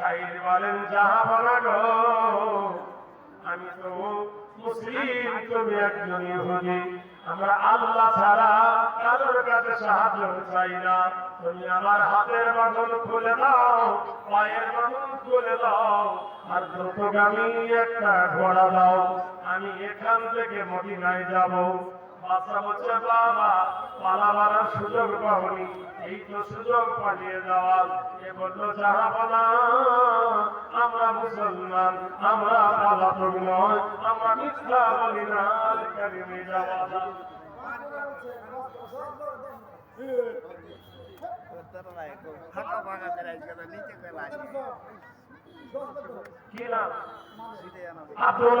সাইদ বলেন জাহাবনা গো। আমি তো মুসলিম, তুমি একজন ইহুদি। আমরা আল্লাহ ছাড়া কারোর কাছে সাহায্য চাই না। তুমি আমার হাতের বাঁধন খুলে দাও, পায়ের বাঁধন খুলে দাও, আর দ্রুতগামী একটা ঘোড়া দাও। আমি এখান থেকে মদিনায় যাব। সুযোগ পাওনি। এই সুযোগ পালিয়ে যাওয়ার এ বলল জাহাবনা আমরা মুসলমান, আমরা পালাতক নয়, আমরা মিথ্যা বলি না, কারিমে যাওয়া আব্দুল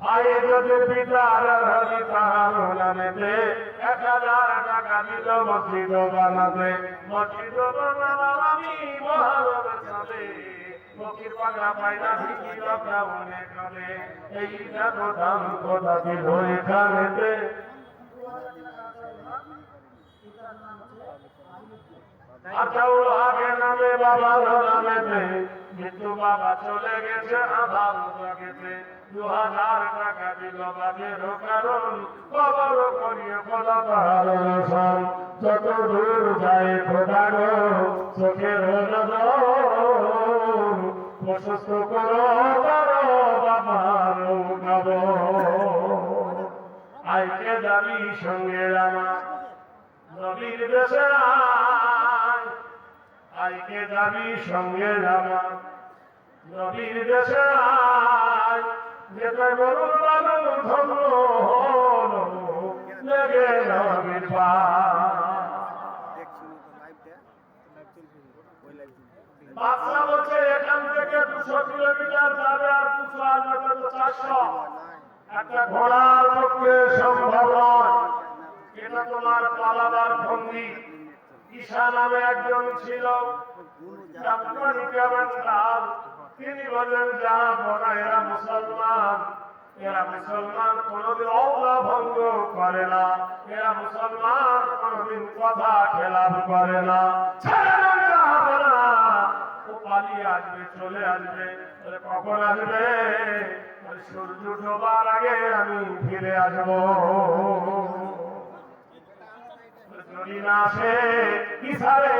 আয়ে যদি পিতার হরি তাহার নামেতে এক হাজার টাকা দিল মসজিদ বানাতে। মসজিদ বানালাম আমি মহারবের সাথে ফকির আচাউল আগে নামে বাবার নামেতে মৃত্যু বাবা চলে গেছে আধার জগেতে। দু হাজার টাকা দিল বাদের কারণ। খবর করিয়ে খোদা তাহার রসন যত দূর যায় খোদা চোখের নজর। প্রশস্ত করো তারো বাবার নব আইকে যাবি সঙ্গে আমার নবীর দেশে আইকে যাবি সঙ্গে যাবা। নবীর দেশে আয় যেতে গরুর মানুষ ধন্য লেগে নবীর পায় দেখছি না তো লাইভটা লাইভ চলছে ওই লাইভ বাদশা বলছে, এখান থেকে দুশো কিলোমিটার যাবে আর দুশো আসবে তো চারশো। একটা ঘোড়ার পক্ষে সম্ভব এটা তোমার পালাবার ভঙ্গি। ঈশা নামে একজন ছিল। তিনি বললেন, যা বনা এরা মুসলমান। এরা মুসলমান কোনদিন অবলা ভঙ্গ করে না। এরা মুসলমান কোনদিন কথা খেলাপ করে না। ও পালিয়ে আসবে, চলে আসবে। কখন আসবে? সূর্য ডোবার আগে আমি ফিরে আসব। যদি না আসে কিসারে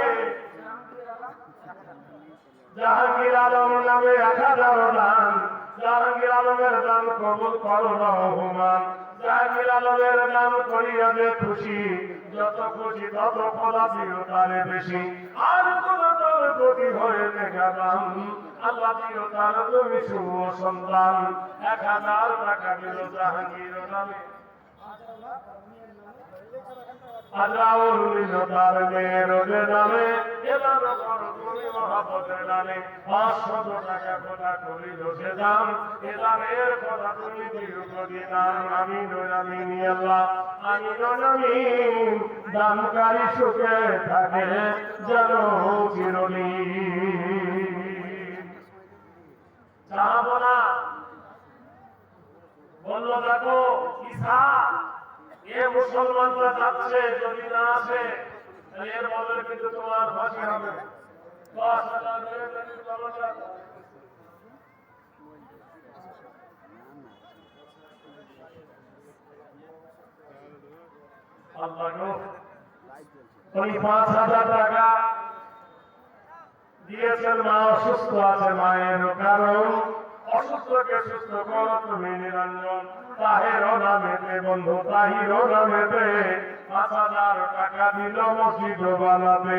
জাহাঙ্গীর আলম নামে এক হাজার দান জাহাঙ্গীর আলমের দান কবুল করো রহমান জাহাঙ্গীর আলমের নাম করিয়া যে খুশি, যত খুশি তত ফলা দিও তারে বেশি। আর কোন তোর গতি হয়ে গেলাম আল্লাহ দিও তার তুমি শুভ সন্তান। এক হাজার টাকা দিল জাহাঙ্গীর নামে। আল্লাহর তার মেয়ের নামে এবার তুমি মহাপতের নামে পাঁচশত টাকা কথা করিল সে দাম এদানের কথা তুমি দীর্ঘদি দাম আমি আমি আল্লাহ আমি আমি দানকারী সুখে থাকে যেন চিরনি চাহাবো না বলল দেখো এ মুসলমানরা যাচ্ছে, যদি না আসে এর বদলে কিন্তু তোমার ফাঁসি হবে। টাকা দিয়েছেন, মা অসুস্থ আছে মায়ের কারণ। অসুস্থকে সুস্থ করো, তুমি নিরঞ্জন। তাহের নামেতে বন্ধু, তাহির নামেতে হাজার টাকা দিল মসজিদ বানাতে।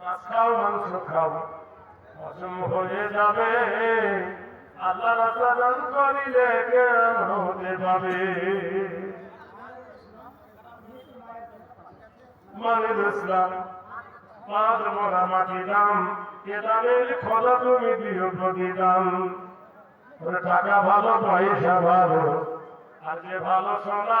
মাছ খাও মাংস খাও, হজম হয়ে যাবে। আল্লাহ করিলে হতে পাবে মানে ইসলাম পাঁচ মোড়া মাটি দাম, এ দামের খোলা তুমি দিও টাকা ভালো, পয়সা ভালো আর যে ভালো সোনা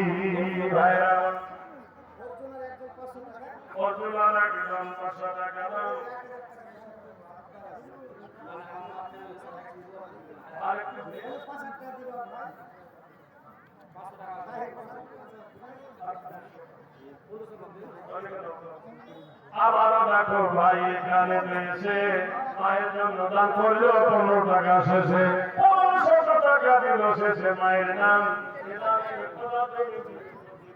আরেকটু দিয়ে আবারও দেখো ভাই, এখানে এসে মায়ের জন্য দান করল পনেরো টাকা শেষে। পনেরোশো টাকা দিল শেষে মায়ের নাম।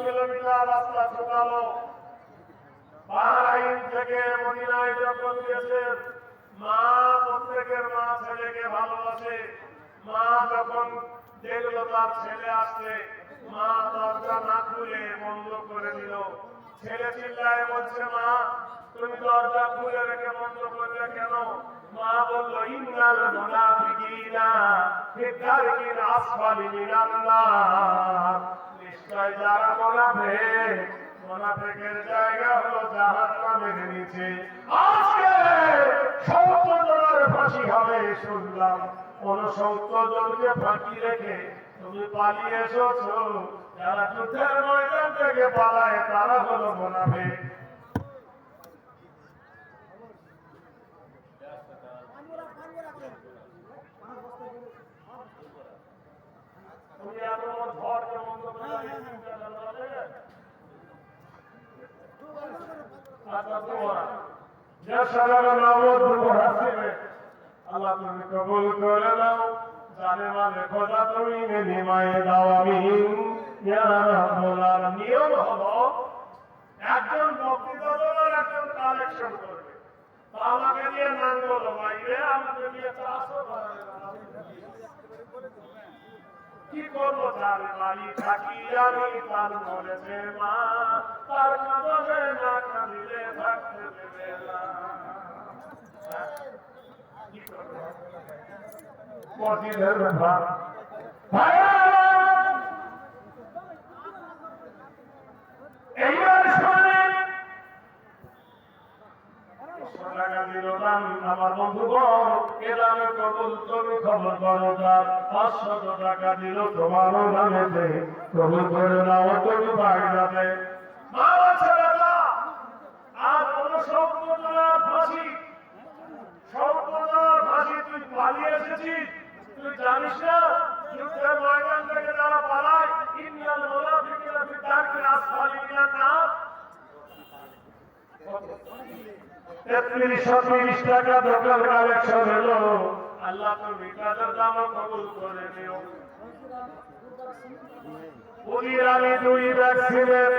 কিলোমিটার রাস্তা ছোটালো বাহরাইন থেকে মদিনায় যখন গিয়েছেন মা প্রত্যেকের মা ছেলেকে ভালোবাসে মা যখন দেখল তার ছেলে আসছে মা দরজা না খুলে বন্ধ করে দিল ছেলে চিল্লায় বলছে মা তুমি দরজা খুলে রেখে বন্ধ করলে কেন মা বলল ইন্নাল মুনাফিকিনা ফি দারকিল আসফালি মিনান নিশ্চয় যারা মুনাফিক মোনাফেকের জায়গা হলো জাহান্নামের নিচে। আজকে সত্তর ফাঁসি হবে, শুনলাম। কোন সত্তর জনকে ফাঁকি রেখে তুমি পালিয়ে এসেছ যারা যুদ্ধের ময়দান থেকে পালায়, তারা হলো মোনাফেক তুমি এত বড় ঝড় কেমন করে চালালে? আল্লাহ তুমি কবুল করে দাও জানে মানে খোদা তুমি বিনিময়ে দাও আমি নিয়ম হলো একজন দেওয়ার একজন কালেকশন করবে আমাকে দিয়ে নাঙ্গল বাইরে আমাকে দিয়ে চাষও করাবে না। কি করব তার বাড়ি থাকি আমি, তার মরেছে মা, তার কাঁদবে না কাঁদিলে থাকতে দেবে না কদিনের করব? মসজিদের ব্যাপার ভাইরা আমার, এইবার শোনেন টাকা দিল দাম আমার বন্ধুগণ এ দামে কবুল তুমি খবর করো তার পাঁচশত টাকা দিল তোমারও নামেতে কবুল করে নাও তুমি বাগদাতে বাবা ছেলেটা আর কোনো সৌদ্রনার ফাঁসি। সৌদ্রনার ফাঁসি, তুই পালিয়ে এসেছিস। তুই জানিস না, যুদ্ধের ময়দান থেকে যারা পালায়, ইন্ডিয়ান মোনাফিকেরা তুই তাকে না তেত্রিশ তিরিশ টাকা দোকান কালেকশন হলো। আল্লাহ তো বিকাশের দামও কবুল করে নিও। আমি দুই ভ্যাকসিনের